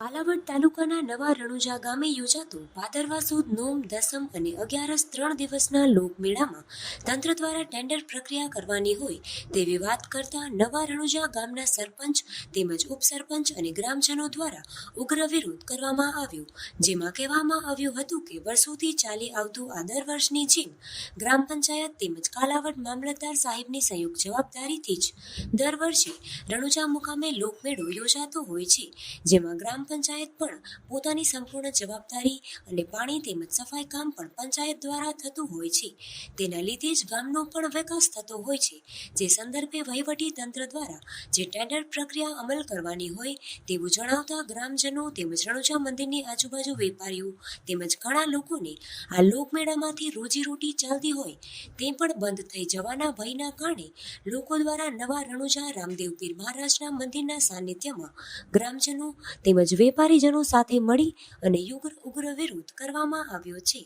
કાલાવડ તાલુકાના નવા રણુજા ગામે યોજાતો ભાદરવા સુદ નોમ, દસમ અને અગિયારસ ત્રણ દિવસના લોકમેળામાં તંત્ર દ્વારા ટેન્ડર પ્રક્રિયા કરવાની હોય તેવી વાત કરતા નવા રણુજા ગામના સરપંચ તેમજ ઉપસરપંચ અને ગ્રામજનો દ્વારા ઉગ્ર વિરોધ કરવામાં આવ્યો, જેમાં કહેવામાં આવ્યું હતું કે વર્ષોથી ચાલી આવતું આ દર વર્ષની જેમ ગ્રામ પંચાયત તેમજ કાલાવડ મામલતદાર સાહેબની સંયુક્ત જવાબદારીથી જ દર વર્ષે રણુજા મુકામે લોકમેળો યોજાતો હોય છે, જેમાં ગ્રામ પંચાયત પણ પોતાની સંપૂર્ણ જવાબદારી અને પાણી તેમજ સફાઈ કામ પણ પંચાયત દ્વારા થતું હોય છે. તેના લીધે જ ગામનો પણ વિકાસ થતો હોય છે. જે સંદર્ભે વહીવટી તંત્ર દ્વારા જે ટેન્ડર પ્રક્રિયા અમલ કરવાની હોય તેવું જણાવતા ગ્રામજનો તેમજ રણુજા મંદિરની આજુબાજુ વેપારીઓ તેમજ ઘણા લોકોને આ લોકમેળામાંથી રોજીરોટી ચાલતી હોય તે પણ બંધ થઈ જવાના ભયના કારણે લોકો દ્વારા નવા રણુજા રામદેવ પીર મહારાજના મંદિરના સાનિધ્યમાં ગ્રામજનો તેમજ વેપારીજનો સાથે મળી અને યુગ્ર ઉગ્ર વિરોધ કરવામાં આવ્યો છે.